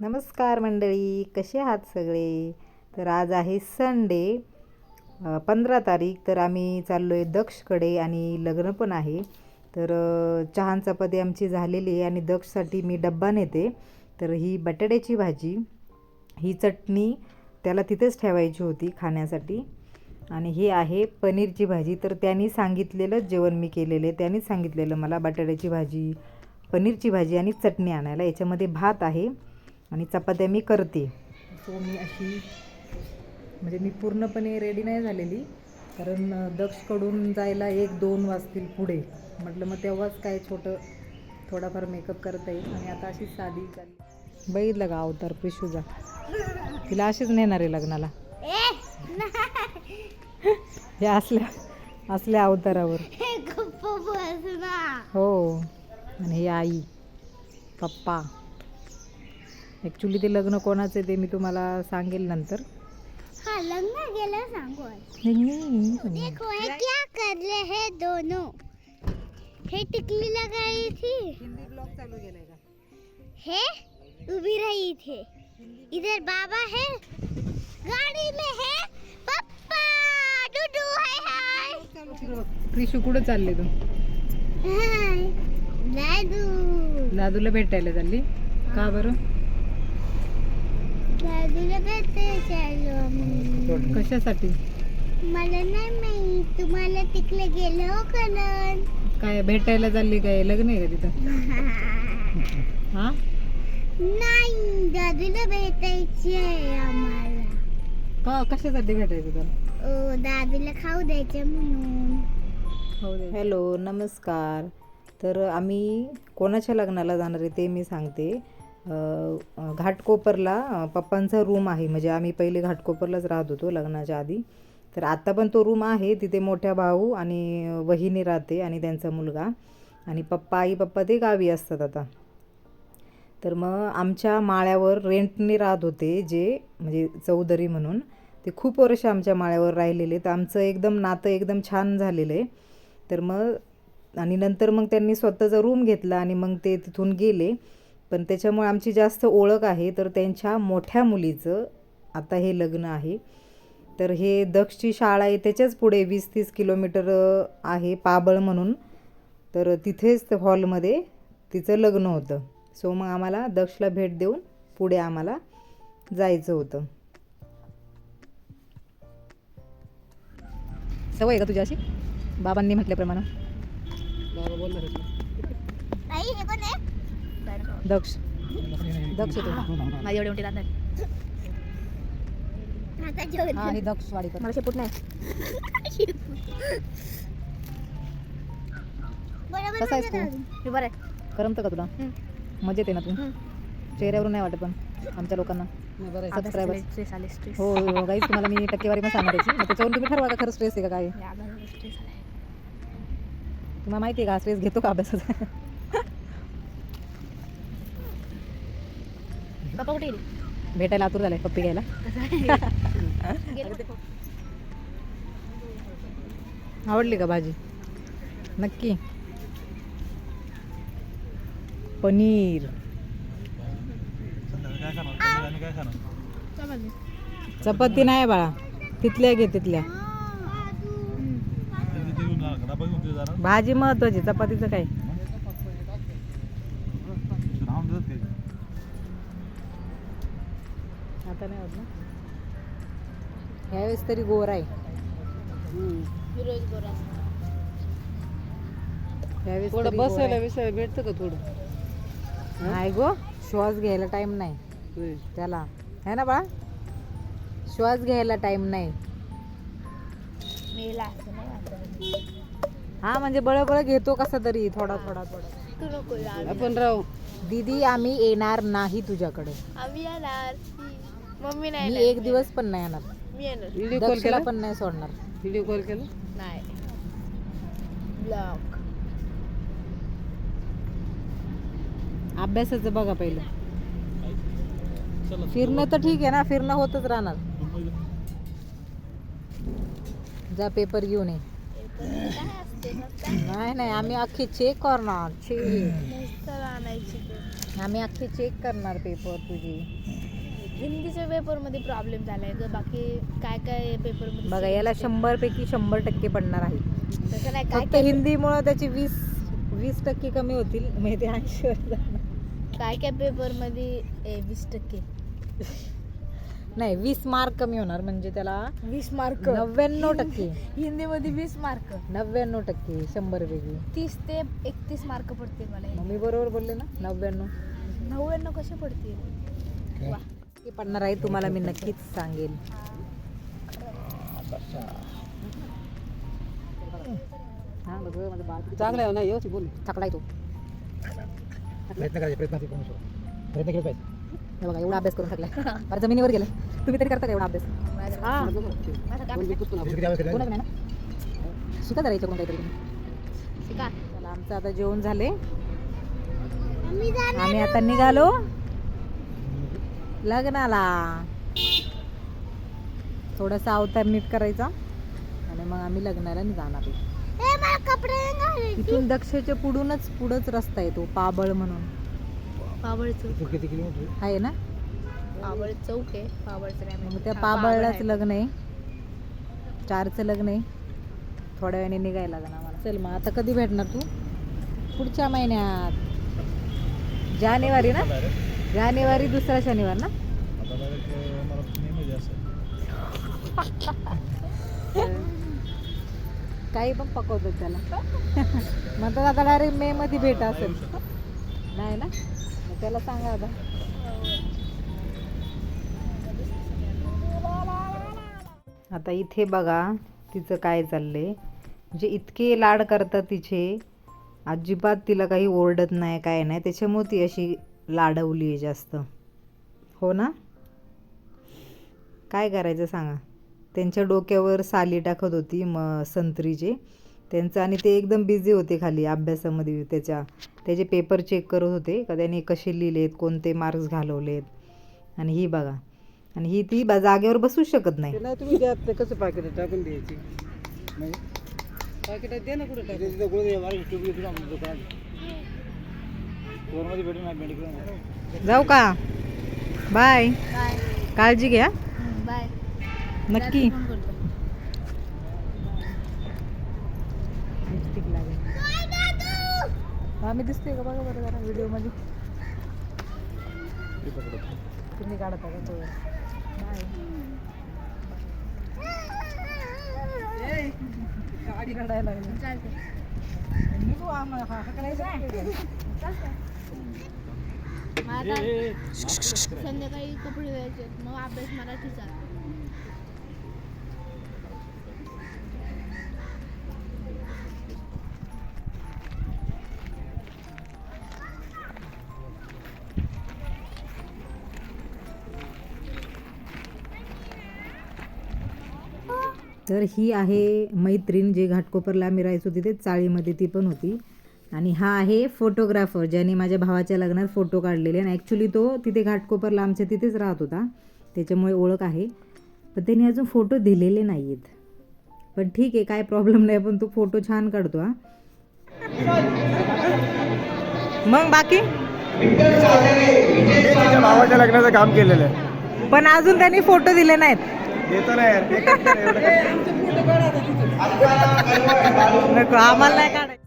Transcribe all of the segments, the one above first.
नमस्कार मंडळी कसे आहात सगळे? तर आज आहे संडे पंधरा तारीख तर आम्ही चाललो आहे दक्षकडे आणि लग्न पण आहे. तर अ, चहान चपाती आमची झालेली आहे आणि दक्षसाठी मी डब्बा नेते. तर ही बटाट्याची भाजी ही चटणी त्याला तिथेच ठेवायची होती खाण्यासाठी. आणि ही आहे पनीरची भाजी. तर त्यांनी सांगितलेलं जेवण मी केलेलं आहे त्यांनीच सांगितलेलं मला बटाट्याची भाजी पनीरची भाजी आणि चटणी आणायला. याच्यामध्ये भात आहे आणि चपात्या मी करते. सो मी अशी म्हणजे मी पूर्णपणे रेडी नाही झालेली कारण दक्षकडून जायला एक दोन वाजतील पुढे. म्हटलं मग तेव्हाच काय छोटं थोडाफार मेकअप करता येईल. आणि आता अशी साधी चालली बघितलं का अवतार पिशूजा तिला अशीच नेणार आहे लग्नाला. हे असल्या असल्या अवतारावर. हो आणि ही आई पप्पा ॲक्च्युली ते लग्न कोणाचं आहे ते मी तुम्हाला सांगेल नंतर. हाँ लंगा गेला सांगू देखो है क्या कर रहे हैं दोनों? हे टिकली लगाई थी? हिंदी ब्लॉग चालू केलाय का? है उभी रही थे. इधर बाबा है गाड़ी में है प्रिशू कुठं चालले तू? दादू दादूला भेटायला चालली? का बरं? दादूला. कशासाठी? मला नाही माहीत. तुम्हाला तिकडे गेलो हो करण काय भेटायला चालली काय? लग्न आहे का तिथं? हा? नाही. दादूला भेटायची आहे आम्हाला. का कशासाठी भेटायचं तुला दादूला खाऊ द्यायचं म्हणून. हॅलो नमस्कार. तर आम्ही कोणाच्या लग्नाला जाणार आहे ते मी सांगते. घाटकोपरला पप्पांचा रूम आहे. म्हणजे आम्ही पहिले घाटकोपरलाच राहत होतो लग्नाच्या आधी. तर आता पण तो रूम आहे. तिथे मोठ्या भाऊ आणि वहिनी राहते आणि त्यांचा मुलगा. आणि पप्पा आई पप्पा ते गावी असतात आता. तर मग आमच्या माळ्यावर रेंटने राहत होते जे म्हणजे चौधरी म्हणून. ते खूप वर्ष आमच्या माळ्यावर राहिलेले तर आमचं एकदम नातं एकदम छान झालेलं आहे. तर मग आणि नंतर मग त्यांनी स्वतःचा रूम घेतला आणि मग ते तिथून गेले. पण त्याच्यामुळे आमची जास्त ओळख आहे. तर त्यांच्या मोठ्या मुलीचं आता हे लग्न आहे. तर हे दक्षची शाळा आहे त्याच्याच पुढे वीस तीस किलोमीटर आहे पाबळ म्हणून. तर तिथेच हॉलमध्ये तिचं लग्न होतं. सो मग आम्हाला दक्षला भेट देऊन पुढे आम्हाला जायचं होतं. सवय आहे का तुझी अशी? बाबांनी म्हटल्याप्रमाणे. आई हे कोण आहे? दक्ष. दक्ष. माझी एवढी मोठी हा आणि दक्ष वाडीकर मला शेपूट नाही. कसा आहेस तू? बरं आहे करमतं का तुला? मजेत आहे ना तू. चेहऱ्यावरून नाही वाटत पण आमच्या लोकांना. स्ट्रेस आले स्ट्रेस हो हो गाईच तुम्हाला मी टक्केवारी पण त्याची मग त्याच्यावरून तुम्ही ठरवा का खरं स्ट्रेस आहे का काय? स्ट्रेस आलाय. तुम्हाला माहिती आहे का स्ट्रेस घेतो का अभ्यासाचा? पप्पा कुठे गेली? भेटायला आतुर झालाय पप्पी घ्यायला. आवडली का भाजी? नक्की. पनीर. चपाती. नाही बाळा. तिथल्या घे तिथल्या. भाजी महत्वाची चपातीचं काय? आता नाही होत ना. ह्यावेळेस तरी गोर आहे. गोर आहे. विषय भेटतं का थोडं? नाही गो श्वास घ्यायला टाइम नाही. त्याला है ना बाळा? श्वास घ्यायला टाइम नाही. हा म्हणजे बळबळ घेतो कसा तरी थोडा थोडा थोडा. आपण राहू. दीदी आम्ही येणार नाही तुझ्याकडे. आम्ही येणार. मम्मी नाही मी. एक दिवस पण नाही येणार. मी येणार. व्हिडिओ कॉल दक्षला केला? पण नाही सोडणार. व्हिडिओ कॉल केला? नाही. अभ्यासाचं बघा पहिलं. फिरणं तर ठीक आहे ना फिरणं होतच राहणार. जा पेपर घेऊन ये. काय असते नाही नाही आम्ही अख्खी चेक करणार. चेक. आम्ही अख्खी चेक करणार पेपर तुझी. हिंदीच्या पेपरमध्ये प्रॉब्लेम झालाय ग बाकी काय काय पेपरमध्ये बघा याला शंभर पैकी शंभर टक्के पडणार आहे. तसं नाही काय फक्त हिंदीमुळे त्याची वीस वीस टक्के कमी होतील म्हणजे ते ऐंशी काय काय पेपरमध्ये ए, वीस टक्के? नाही वीस मार्क कमी होणार म्हणजे त्याला वीस मार्क. नव्याण्णव टक्के. हिंदीमध्ये वीस मार्क. नव्याण्णव टक्के शंभर पैकी. तीस ते एकतीस मार्क पडतील मला मग मी बरोबर बोलले ना? नव्याण्णव. नव्याण्णव कसे पडतील? वा. ते पडणार आहे तुम्हाला मी नक्कीच सांगेल. हा. बघ माझं बाळ किती चांगलं आहे ना व्यवस्थित बोल. थकला आहे तो. प्रयत्न करायचे प्रयत्न प्रयत्न केले पाहिजे. हे बघा एवढा अभ्यास करून थकलाय बरं जमिनीवर गेलं. तुम्ही तरी करता का एवढा अभ्यास? हा. शिका जरा याच्याकडून काहीतरी तुम्ही. शिका चला आमचं आता जेवण झाले. आम्ही आता निघालो. लग्नाला. थोडासा अवतार नीट करायचा. आणि मग आम्ही लग्नाला जाणार मला. इथून दक्षच्या पुढूनच पुढंच रस्ता आहे तो पाबळ म्हणून. पाबळ चौक. इथून किती किलोमीटर आहे? ना? पाबळ चौक आहे. पाबळचं नाही मग माहिती. त्या हा, पाबळलाच आहे. लग्न आहे. चारचं लग्न आहे. थोड्या वेळाने निघायला लागणार आम्हाला. चल मग आता कधी भेटणार तू? पुढच्या महिन्यात. जानेवारी ना? जानेवारी दुसरा शनिवार ना? काही पण पकवतात त्याला. म्हणतात आता डायरेक्ट मे मध्ये भेट असेल. नाही ना? मग त्याला सांगा आता. आता इथे बघा तिचं काय चाललंय. म्हणजे इतके लाड करतात तिचे अजिबात तिला काही ओरडत नाही काय नाही. त्याच्यामुळे ती अशी लाडवली आहे जास्त. हो ना? काय करायचं सांगा? त्यांच्या डोक्यावर साली टाकत होती म संत्रीचे त्यांचं आणि ते एकदम बिझी होते खाली अभ्यासामध्ये त्याच्या त्याचे पेपर चेक करत होते का त्याने कसे लिहिलेत कोणते मार्क्स घालवलेत. आणि ही बघा आणि ही ती जागेवर बसूच शकत नाही. तुम्ही द्या ते कसं पाकिट टाकून द्यायची. ना कुठं जाऊ का? बाय बाय काळजी घ्या. नक्की. आम्ही दिसतोय का? बघा बरं जरा व्हिडिओमध्ये. तुम्ही काढता का तो. गाडी काढायला लागली. निघू आम्हाला हा- संध्याकाळी कपडे घ्यायचे आहेत. मग अभ्यास मराठीचा. तर ही आहे मैत्रीण जे घाटकोपरला आम्ही राहायचो तिथे चाळीमध्ये ती पण होती. आणि हा आहे फोटोग्राफर ज्याने माझ्या भावाच्या लग्नात फोटो काढलेले आणि ॲक्च्युली तो तिथे घाटकोपरला आमच्या तिथेच राहत होता. त्याच्यामुळे ओळख आहे. पण त्याने अजून फोटो दिलेले नाही आहेत पण ठीक आहे काय प्रॉब्लेम नाही पण तो फोटो छान काढतो हा. मग बाकी? भावाच्या लग्नाचं काम केलेलं आहे. पण अजून त्यांनी फोटो दिले नाहीत. देतो ना यार ते करतो ना, एवढं काय. नको आम्हाला नाही काढायचं.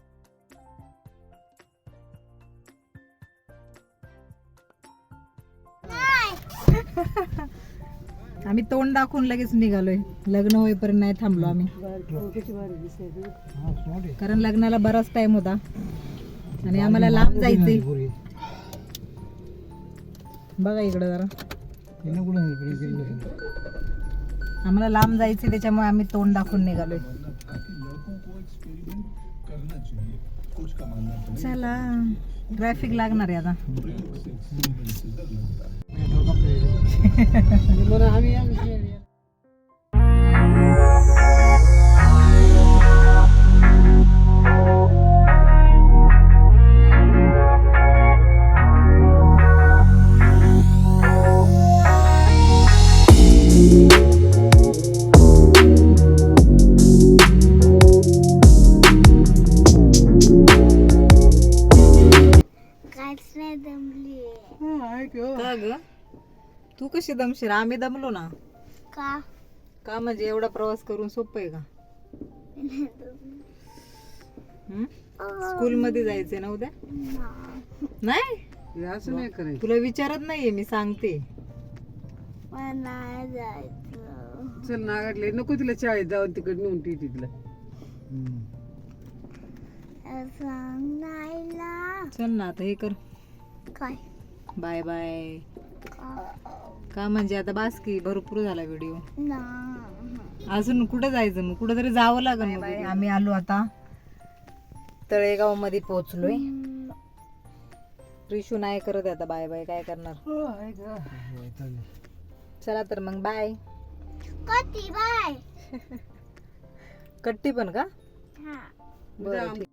आम्ही तोंड दाखवून लगेच निघालोय. लग्न होईपर्यंत नाही थांबलो आम्ही. कारण लग्नाला बराच टाइम होता. आणि आम्हाला लांब जायचंय. बघा इकडं जरा. आम्हाला लांब जायचे त्याच्यामुळे आम्ही तोंड दाखवून निघालोय. चला ट्रॅफिक लागणार आहे आता. आम्ही कशी दमशील? आम्ही दमलो ना. का? का म्हणजे एवढा प्रवास करून सोपं आहे का? स्कूल मध्ये जायचंय ना उद्या? नाही? असं नाही करायचं. तुला विचारत नाहीये मी सांगते. नाही जायचं. चल नागाडले नको तिला शाळेत जाऊन तिकडे नेऊन ठेवते तिला चल ना आता हे कर. काय? Bye bye. का? म्हणजे आता बास की भरपूर झाला व्हिडिओ ना. अजून कुठं जायचं मग? कुठं तरी जावं लागेल मग आम्ही आलो आता. तळेगावमध्ये पोहोचलोय. रिशू नाही करत आहे आता बाय बाय काय करणार? चला तर मग बाय. बाय? कट्टी पण का? हा. बरं ठीक.